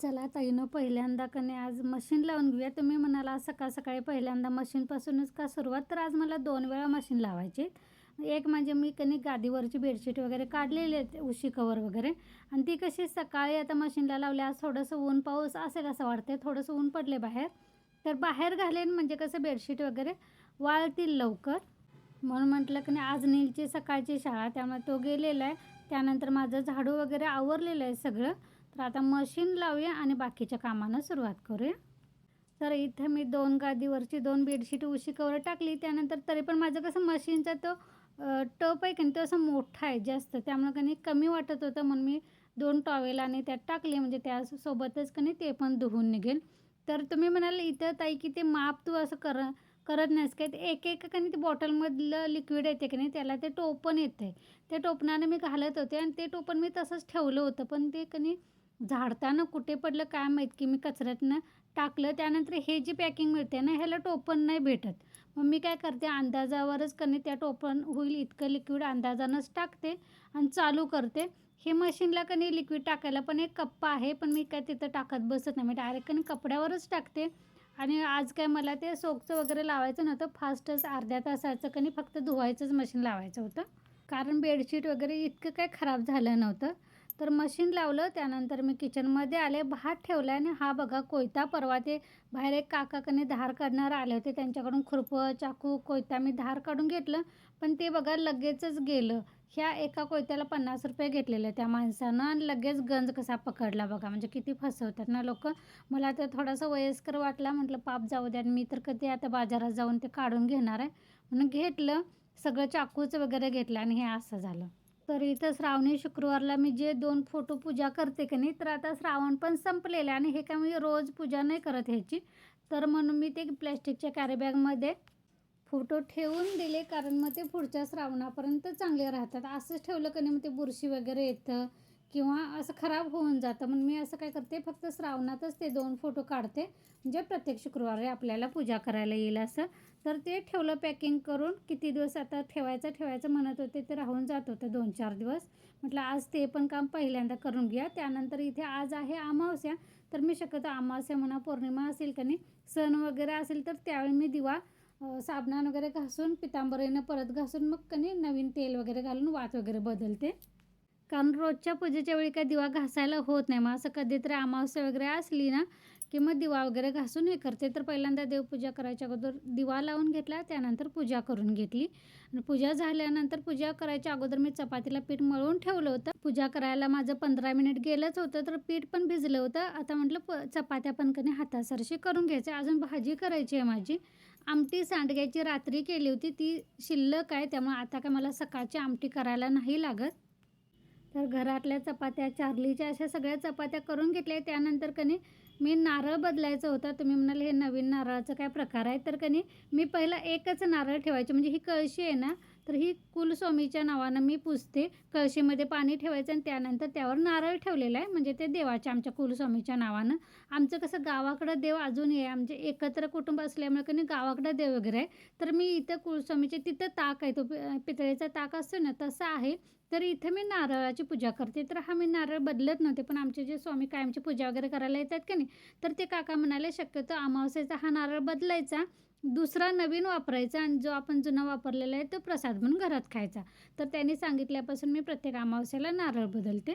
चला ताईनं पहिल्यांदा कने आज मशीन लावून घेऊया. तुम्ही म्हणाला सकाळ सकाळी पहिल्यांदा मशीनपासूनच का सुरुवात? तर आज मला दोन वेळा मशीन लावायची एक म्हणजे मी कनी गादीवरची बेडशीट वगैरे काढलेली आहेत उशी कवर वगैरे. आणि ती कशी सकाळी आता मशीनला लावली आज थोडंसं ऊन पाऊस असेल असं वाटते थोडंसं ऊन पडले बाहेर. तर बाहेर घालेन म्हणजे कसं बेडशीट वगैरे वाळतील लवकर. म्हणून म्हटलं की नाही आज नीलची सकाळची शाळा त्यामुळे तो गेलेला आहे. त्यानंतर माझं झाडू वगैरे आवरलेलं आहे सगळं. तर आता मशीन लावूया आणि बाकीच्या कामांना सुरुवात करूया. तर इथे मी दोन गादीवरची दोन बेडशीट उशी कवर टाकली. त्यानंतर तरी पण माझं कसं मशीनचा तो टप आहे की नाही तो असं मोठा आहे जास्त. त्यामुळे कणी कमी वाटत होतं. म्हणून मी दोन टॉवेल आणि त्यात टाकले. म्हणजे त्यासोबतच कणी नाही ते पण धुवून निघेल. तर तुम्ही म्हणाल इथं ताई की ते माप तू असं कर करत नाहीस काय? ते एक एक कणी ते बॉटलमधलं लिक्विड येते की नाही त्याला ते टोपण येतं आहे त्या टोपणाने मी घालत होते आणि ते टोपण मी तसंच ठेवलं होतं. पण ते कणी झाडताना कुठे पडलं काय माहीत की मी कचऱ्यातनं टाकलं. त्यानंतर हे जी पॅकिंग मिळते ना ह्याला टोपण नाही भेटत. मग मी काय करते अंदाजावरच कमी त्या टोपण होईल इतकं लिक्विड अंदाजानंच टाकते आणि चालू करते. हे मशीनला कधी लिक्विड टाकायला पण एक कप्पा आहे पण मी काय तिथं टाकत बसत नाही. मी डायरेक्ट कधी कपड्यावरच टाकते. आणि आज काय मला ते सोकचं वगैरे लावायचं नव्हतं फास्टच अर्ध्या तासाचं कणी फक्त धुवायचंच मशीन लावायचं होतं. कारण बेडशीट वगैरे इतकं काय खराब झालं नव्हतं. तर मशीन लावलं त्यानंतर मी किचनमध्ये आले भात ठेवला आणि हा बघा कोयता परवा ते बाहेर एक काकाकडे धार काढणार आले होते. त्यांच्याकडून खुरपं चाकू कोयता मी धार काढून घेतलं पण ते बघा लगेचच गेलं. ह्या एका कोयत्याला पन्नास रुपये घेतलेले त्या माणसानं आणि लगेच गंज कसा पकडला बघा. म्हणजे किती फसवतात ना लोक. मला तर थोडासा वयस्कर वाटला म्हटलं पाप जाऊ द्या आणि मी तर कधी आता बाजारात जाऊन ते काढून घेणार आहे. म्हणून घेतलं सगळं चाकूच वगैरे घेतलं आणि हे असं झालं. तर इथं श्रावणी शुक्रवारला मी जे दोन फोटो पूजा करते की नाही तर आता श्रावण पण संपलेलं आहे आणि हे काय मी रोज पूजा नाही करत ह्याची. तर म्हणून मी ते प्लॅस्टिकच्या कॅरीबॅगमध्ये फोटो ठेवून दिले कारण मग ते पुढच्या श्रावणापर्यंत चांगले राहतात. असंच ठेवलं की नाही मग ते बुरशी वगैरे येतं. किंवा असं खराब होऊन जातं. म्हणून मी असं काय करते फक्त श्रावणातच ते दोन फोटो काढते. म्हणजे प्रत्येक शुक्रवारी आपल्याला पूजा करायला येईल असं. तर ते ठेवलं पॅकिंग करून किती दिवस आता ठेवायचं ठेवायचं म्हणत होते ते राहून जात होतं दोन चार दिवस. म्हटलं आज ते पण काम पहिल्यांदा करून घ्या त्यानंतर इथे आज आहे अमावस्या. तर मी शक्यतो अमावस्या म्हणा पौर्णिमा असेल का नाही सण वगैरे असेल तर त्यावेळी मी दिवा अ, साबणान वगैरे घासून पितांबरीनं परत घासून मग कनी नवीन तेल वगैरे घालून वात वगैरे बदलते. कारण रोजच्या पूजेच्या वेळी काय दिवा घासायला होत नाही. मग असं कधीतरी अमावस्या वगैरे असली ना की मग दिवा वगैरे घासून हे करते. तर पहिल्यांदा देवपूजा करायच्या अगोदर दिवा लावून घेतला त्यानंतर पूजा करून घेतली. आणि पूजा झाल्यानंतर पूजा करायच्या अगोदर मी चपातीला पीठ मळून ठेवलं होतं. पूजा करायला माझं पंधरा मिनिट गेलंच होतं तर पीठ पण भिजलं होतं. आता म्हटलं प चपात्या पण कधी हातासरशी करून घ्यायचं. अजून भाजी करायची आहे माझी. आमटी सांडग्याची रात्री केली होती. ती शिल्लक आहे त्यामुळे आता काय मला सकाळची आमटी करायला नाही लागत. तर घरातल्या चपात्या चारलीच्या अशा सगळ्या चपात्या करून घेतल्या. त्यानंतर कनी मी नारळ बदलायचं होतं. तुम्ही म्हणाल हे नवीन नारळाचं काय प्रकार आहे? तर कनी मी पहिला एकच नारळ ठेवायचे. म्हणजे ही कळशी आहे ना तर ही कुलस्वामीच्या नावानं मी पुजते. कळशीमध्ये पाणी ठेवायचं आणि त्यानंतर त्यावर नारळ ठेवलेला आहे. म्हणजे ते देवाच्या आमच्या कुलस्वामीच्या नावानं. आमचं कसं गावाकडं देव अजून आहे. आमचे एकत्र कुटुंब असल्यामुळे कधी गावाकडं देव वगैरे आहे. तर मी इथं कुलस्वामीचे तिथं ताक आहे. तो पि- पितळेचा ताक असतो ना तसा आहे. तर इथं मी नारळाची पूजा करते. तर हा मी नारळ बदलत नव्हते पण आमचे जे स्वामी कायमची पूजा वगैरे करायला येतात का नाही तर ते काका म्हणाले शक्यतो अमावस्याचा हा नारळ बदलायचा. दुसरा नवीन वापरायचा आणि जो आपण जुना वापरलेला आहे तो प्रसाद म्हणून घरात खायचा. तर त्यांनी सांगितल्यापासून मी प्रत्येक अमावस्याला नारळ बदलते.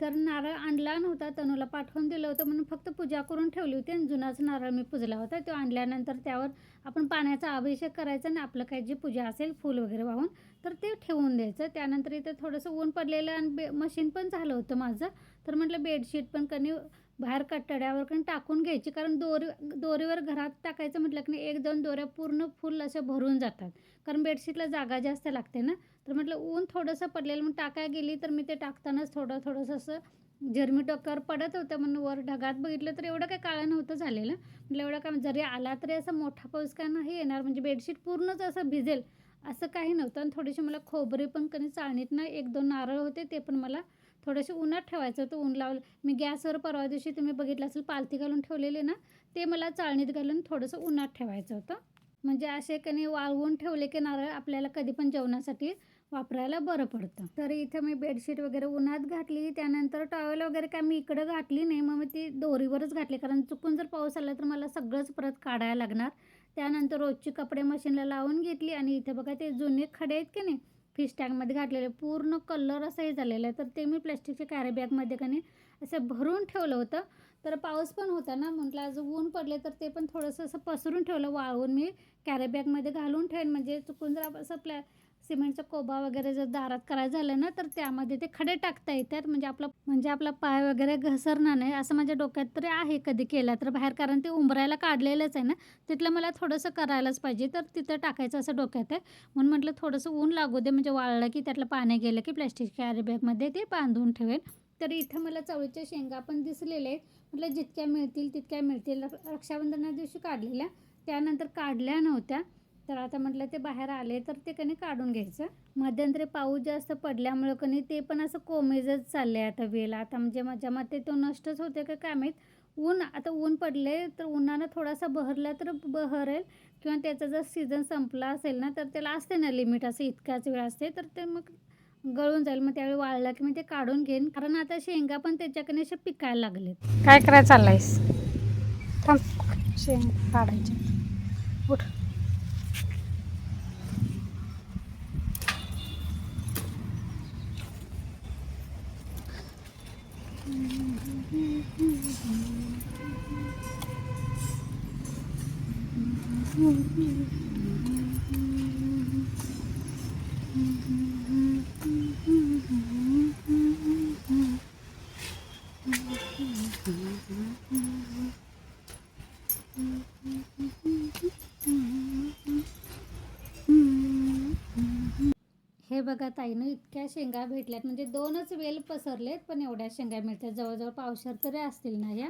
तर नारळ आणला नव्हता तनूला पाठवून दिलं होतं म्हणून फक्त पूजा करून ठेवली होती आणि जुनाच नारळ मी पुजला होता. तो आणल्यानंतर त्यावर आपण पाण्याचा अभिषेक करायचा आणि आपलं काही जी पूजा असेल फूल वगैरे वाहून तर ते ठेवून द्यायचं. त्यानंतर इथं थोडंसं ऊन पडलेलं आणि बे मशीन पण झालं होतं माझं. तर म्हटलं बेडशीट पण कनी बाहेर कट्टड्यावर कारण टाकून घ्यायची. कारण दोरी दोरीवर घरात टाकायचं म्हटलं की नाही एक दोन दोऱ्या पूर्ण फुल अशा भरून जातात. कारण बेडशीटला जागा जास्त लागते ना. तर म्हटलं ऊन थोडंसं पडलेलं मग टाकायला गेली तर मी ते टाकतानाच थोडं थोडंसं असं जर्मी डोक्यावर पडत होतं. म्हणून वर ढगात बघितलं तर एवढं काय काळं नव्हतं झालेलं. म्हटलं एवढं काय जरी आला तरी असा मोठा पाऊस काय नाही येणार. म्हणजे बेडशीट पूर्णच असं भिजेल असं काही नव्हतं. आणि थोडीशी मला खोबरे पण कधी चाळणीत ना एक दोन नारळ होते ते पण मला थोडेसे उन्हात ठेवायचं. होतं ऊन लावलं. मी गॅसवर परवा दिवशी तुम्ही बघितलं असेल पालथी घालून ठेवलेले ना ते मला चाळणीत घालून थोडंसं उन्हात ठेवायचं होतं. म्हणजे असे कणी वाळवून ठेवले की नारळ आपल्याला कधी पण जेवणासाठी वापरायला बरं पडतं. तर इथं मी बेडशीट वगैरे उन्हात घातली. त्यानंतर टॉवेल वगैरे काय मी इकडं घातली नाही. मग मी ती दोरीवरच घातली. कारण चुकून जर पाऊस आला तर मला सगळंच परत काढायला लागणार. त्यानंतर रोजची कपडे मशीनला लावून घेतली. आणि इथे बघा ते जुने खडे आहेत की नाही फिश टँकमध्ये घातलेले पूर्ण कलर असं हे झालेलं आहे. तर ते मी प्लॅस्टिकच्या कॅरेबॅगमध्ये का नाही असं भरून ठेवलं होतं. तर पाऊस पण होता ना म्हटलं आज ऊन पडले तर ते पण थोडंसं असं पसरून ठेवलं वाळवून मी कॅरीबॅगमध्ये घालून ठेवेन. म्हणजे चुकून जर असं प्लॅ सिमेंटचा कोबा वगैरे जर दारात करायचं झालं ना तर त्यामध्ये ते खडे टाकता येतात. म्हणजे आपला म्हणजे आपला पाय वगैरे घसरणार नाही असं माझ्या डोक्यात तरी आहे कधी केला तर. बाहेर कारण ते उंबरायला काढलेलंच आहे ना तिथलं मला थोडंसं करायलाच पाहिजे तर तिथं टाकायचं असं डोक्यात आहे. म्हणून म्हटलं थोडंसं ऊन लागू दे म्हणजे वाळलं की त्यातलं पाणी गेलं की प्लॅस्टिक कॅरीबॅगमध्ये ते बांधून ठेवेल तर इथं मला चवळीच्या शेंगा पण दिसलेल्या आहेत. म्हटलं जितक्या मिळतील तितक्या मिळतील. रक्षाबंधना दिवशी काढलेल्या त्यानंतर काढल्या नव्हत्या. तर आता म्हटलं ते बाहेर आले तर ते कणी काढून घ्यायचं. मध्यंतरी पाऊस जास्त पडल्यामुळं कणी ते पण असं कोमेजच चालले आता वेल. आता म्हणजे माझ्या मते तो नष्टच होते का काय माहीत. ऊन आता ऊन पडले तर उन्हानं थोडासा बहरला तर बहरेल. किंवा त्याचा जर सीझन संपला असेल ना तर त्याला असते ना लिमिट असं इतकाच वेळ असते. तर ते मग गळून जाईल. मग त्यावेळी वाळला की मी ते काढून घेईन. कारण आता शेंगा पण त्याच्याकडे असे पिकायला लागलेत काय करायला चाललायस? थांब. शेंग काढायचे. उठ. हे बघा ताईनं इतक्या शेंगा भेटल्यात. म्हणजे दोनच वेल पसरलेत पण एवढ्या शेंगा मिळतात. जवळजवळ पावशर तरी असतील ना ह्या.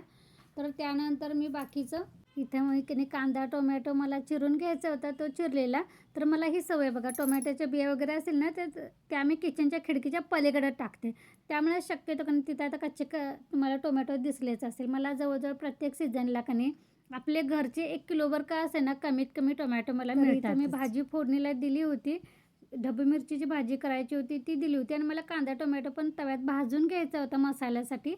तर त्यानंतर मी बाकीचं इथं मग की नाही कांदा टोमॅटो मला चिरून घ्यायचा होता तो चिरलेला. तर मला ही सवय बघा टोमॅटोच्या बिया वगैरे असेल ना ते त्या मी किचनच्या खिडकीच्या पलीकडे टाकते. त्यामुळे शक्यतो कारण तिथं आता कच्चे क तुम्हाला टोमॅटो दिसलेच असेल. मला जवळजवळ प्रत्येक सीझनला का नाही आपले घरचे एक किलोभर का असे ना कमीत कमी टोमॅटो मला मिळतात. मी भाजी फोडणीला दिली होती. ढबू मिरचीची भाजी करायची होती ती दिली होती. आणि मला कांदा टोमॅटो पण तव्यात भाजून घ्यायचा होता मसाल्यासाठी.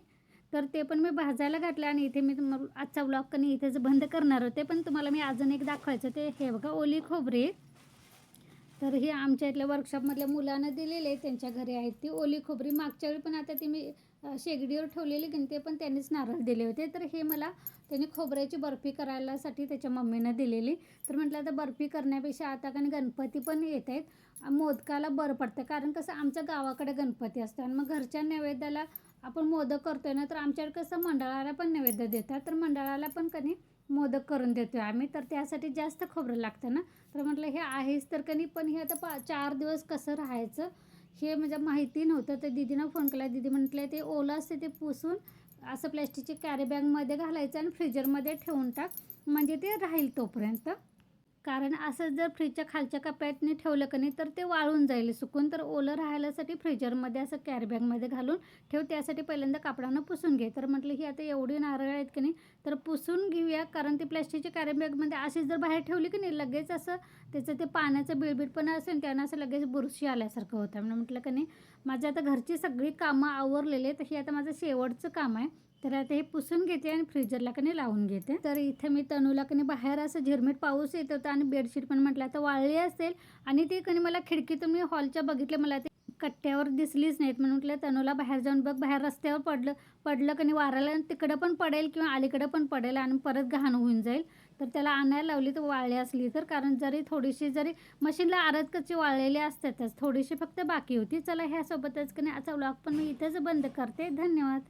तर ते पण मी भाजायला घातलं आणि इथे मी तुम्हाला आजचा ब्लॉग कनी इथेच बंद करणार होते पण तुम्हाला मी अजून एक दाखवायचं. ते हे बघा ओली खोबरे. तर हे आमच्या इथल्या वर्कशॉपमधल्या मुलांना दिलेले त्यांच्या घरी आहेत ती ओली खोबरी. मागच्या वेळी पण आता ती मी शेगडीवर ठेवलेली की ते पण त्यांनीच नारळ दिले होते. तर हे मला त्यांनी खोबऱ्याची बर्फी करायलासाठी त्याच्या मम्मीनं दिलेली. तर म्हटलं आता बर्फी करण्यापेक्षा आता कारण गणपती पण येत आहेत. मोदकाला बरं पडतं कारण कसं आमच्या गावाकडे गणपती असतो आणि मग घरच्या नैवेद्याला आपण मोदक करतोय ना तर आमच्याकडे कसं मंडळाला पण नैवेद्य देतात तर मंडळाला पण कधी मोदक करून देतोय आम्ही. तर त्यासाठी जास्त खोबरं लागतं ना. तर म्हटलं हे आहेच तर कधी पण हे आता पा चार दिवस कसं राहायचं हे म्हणजे माहिती नव्हतं. तर दीदीनं फोन केला. दीदी म्हटलं ते ओलं असते ते पुसून असं प्लॅस्टिकच्या कॅरी बॅगमध्ये घालायचं आणि फ्रीजरमध्ये ठेवून टाक. म्हणजे ते राहील तोपर्यंत. कारण असं जर फ्रीजच्या खालच्या कप्प्यातनी ठेवलं का नाही तर ते वाळून जाईल. सुकून तर ओलं राहायलासाठी फ्रीजरमध्ये असं कॅरीबॅगमध्ये घालून ठेव त्यासाठी पहिल्यांदा कापडानं पुसून घे. तर म्हटलं ही आता एवढी नारळ आहेत की नाही तर पुसून घेऊया. कारण ती प्लॅस्टिकच्या कॅरीबॅगमध्ये अशीच जर बाहेर ठेवली की नाही लगेच असं त्याचं ते पाण्याचं बिळबिळपणा असेल त्यानं असं लगेच बुरशी आल्यासारखं होतं. म्हणून म्हटलं का नाही माझी आता घरची सगळी कामं आवरलेली आहेत. हे आता माझं शेवटचं काम आहे. तर आता हे पुसून घेते आणि फ्रीजरला कने लावून घेते. तर इथे मी तनूला कने बाहेर असं झिरमीट पाऊस येत होता आणि बेडशीट पण म्हटलं तर वाळली असेल आणि ती कणी मला खिडकीतून मी हॉलच्या बघितलं मला ते कट्ट्यावर दिसलीच नाहीत. म्हणून म्हटलं तनूला बाहेर जाऊन बघ बाहेर रस्त्यावर पडलं पडलं कणी वाराला तिकडं पण पडेल किंवा अलीकडं पण पडेल आणि परत घाण होऊन जाईल. तर त्याला आणायला लावली तर वाळली असली तर कारण जरी थोडीशी जरी मशीनला आरत कच्ची वाळलेली असतातच थोडीशी फक्त बाकी होती. चला ह्यासोबतच कणी आजचा व्लॉग पण मी इथंच बंद करते. धन्यवाद.